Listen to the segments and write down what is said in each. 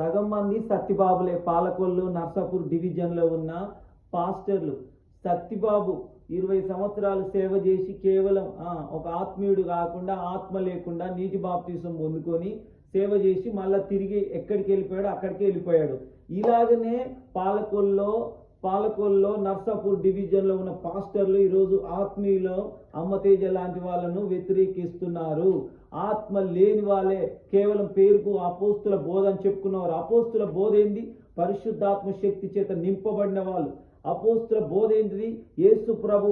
సగం మంది సత్తిబాబులే పాలకొల్లు నర్సాపూర్ డివిజన్లో ఉన్న పాస్టర్లు. సత్తిబాబు ఇరవై సంవత్సరాలు సేవ చేసి కేవలం ఒక ఆత్మీయుడు కాకుండా ఆత్మ లేకుండా నీటి బాప్తీసం పొందుకొని సేవ చేసి మళ్ళీ తిరిగి ఎక్కడికి వెళ్ళిపోయాడు అక్కడికి వెళ్ళిపోయాడు. ఇలాగనే పాలకొల్లో పాలకొల్లో నర్సాపూర్ డివిజన్లో ఉన్న పాస్టర్లు ఈరోజు ఆత్మీయులో అమ్మతేజ లాంటి వాళ్ళను వ్యతిరేకిస్తున్నారు. ఆత్మ లేని వాళ్ళే కేవలం పేరుకు అపోస్తుల బోధ అని చెప్పుకున్నవారు. అపోస్తుల బోధ ఏంది? పరిశుద్ధాత్మ శక్తి చేత నింపబడిన వాళ్ళు. అపోస్తుల బోధ ఏంటిది? యేసు ప్రభు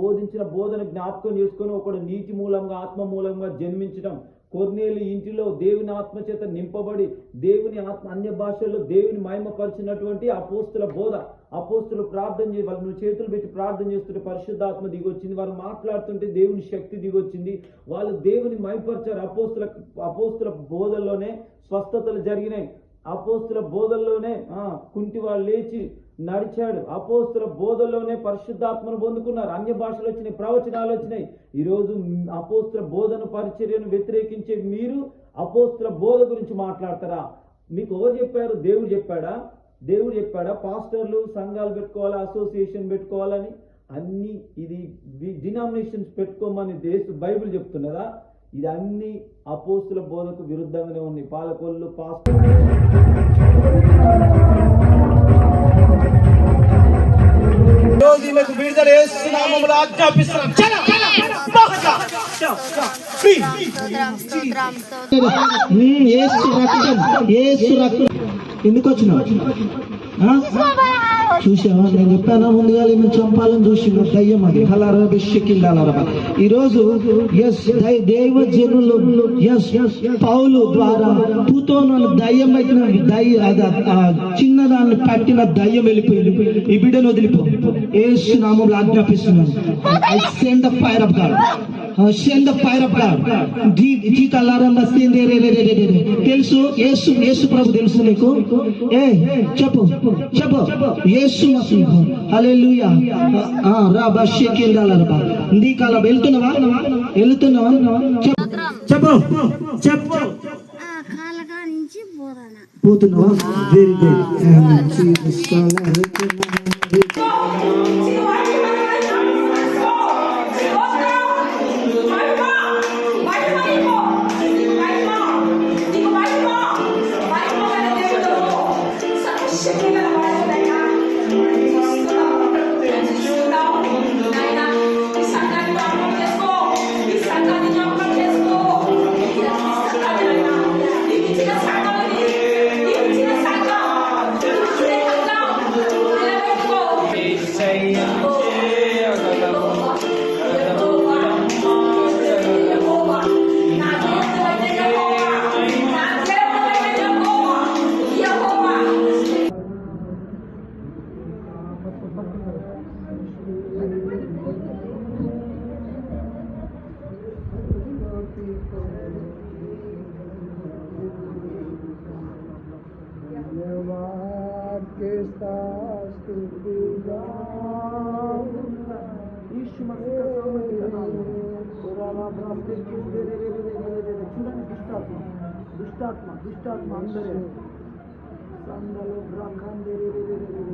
బోధించిన బోధన జ్ఞాపకం చేసుకొని ఒకడు నీటి మూలంగా ఆత్మ మూలంగా జన్మించడం కొర్నేలు ఇంటిలో దేవుని ఆత్మ చేత నింపబడి దేవుని ఆత్మ అన్య భాషల్లో దేవుని మహిమపరిచినటువంటి అపోస్తుల బోధ. అపోస్తులు ప్రార్థన చే వాళ్ళు నువ్వు చేతులు పెట్టి ప్రార్థన చేస్తుంటే పరిశుద్ధాత్మ దిగొచ్చింది. వాళ్ళు మాట్లాడుతుంటే దేవుని శక్తి దిగొచ్చింది. వాళ్ళు దేవుని మైపరిచారు. అపోస్తుల అపోస్తుల బోధల్లోనే స్వస్థతలు జరిగినాయి. అపోస్తుల బోధల్లోనే కుంటి వాళ్ళు లేచి నడిచాడు. అపోస్తుల బోధల్లోనే పరిశుద్ధాత్మను పొందుకున్నారు. అన్య భాషలు వచ్చినాయి ప్రవచనాలు వచ్చినాయి. ఈరోజు అపోస్తుల బోధన పరిచర్యను వ్యతిరేకించే మీరు అపోస్తుల బోధ గురించి మాట్లాడతారా? మీకు ఎవరు చెప్పారు? దేవుడు చెప్పాడా? దేవుడు చెప్పాడా పాస్టర్లు సంఘాలు పెట్టుకోవాలా అసోసియేషన్ పెట్టుకోవాలని అన్ని ఇది డినామినేషన్స్ పెట్టుకోమని దేశ బైబిల్ చెప్తున్నదా ఇది అన్ని అపోస్తుల బోధకు విరుద్ధంగానే ఉంది పాలకొల్లు పాస్టర్ ఈమెకు విడుదల ఆజ్ఞాపిస్తున్నాం ఏసు రక్తం ఏసు రక్తం ఎందుకు వచ్చినావు? చూసావా? నేను చెప్పాను ముందుగా నేను చంపాలని చూసి దయ్యం అది. హలారా బిషకిల్లాలరా ఈ రోజు ఎస్ దైవ జనులు ఎస్ పౌలు ద్వారా పూతో నన్ను దయ్యం పెట్టిన దయ్య చిన్నదాన్ని పట్టిన దయ్యం వెళ్ళిపోయింది. ఈ బిడ్డను వదిలిపో. ఏ నామంలో ఆజ్ఞాపిస్తున్నాను. I send the fire of God send the fire of God G కల్లారం వస్తుంది తెలుసు? యేసు యేసు ప్రభు తెలుసు నీకు? ఏ చెప్పు చెప్పు. యేసు హల్లెలూయా. ఆ రా బషే కిందాలరబా నీ కల వెళ్తున్నావా? వెళ్తున్నావా? చెప్పు. చెప్పు. పోతున్నావా? Dışta atma, dışta atma. Sandalı bırakan deri deri deri deri.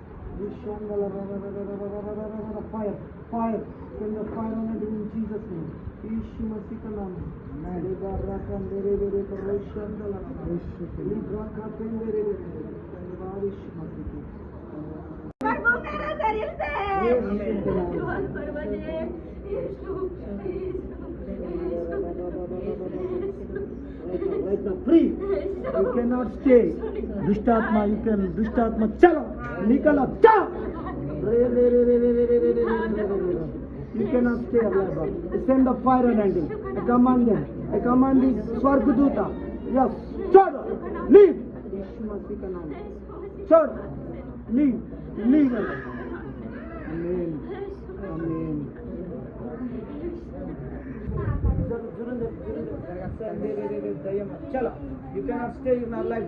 Fire, fire, send the fire on it in Jesus' name. Yeshu Masikanam. Libarakan Derevere Roshandala. Libraka Pendere. Yeshu Masikanam. Карбонара зарился! Иван Парване! Ишу! Right now, free! You cannot stay. Dushtatma, you can. Dushtatma, chalo! निकल जा You cannot stay alive. Send the fire and ending. I command them. I command this Swargaduta. Yes. Sir, leave. Yeshu Masih Kanam. Sir, leave. Leave. Amen. Amen. चलो you can not stay in our life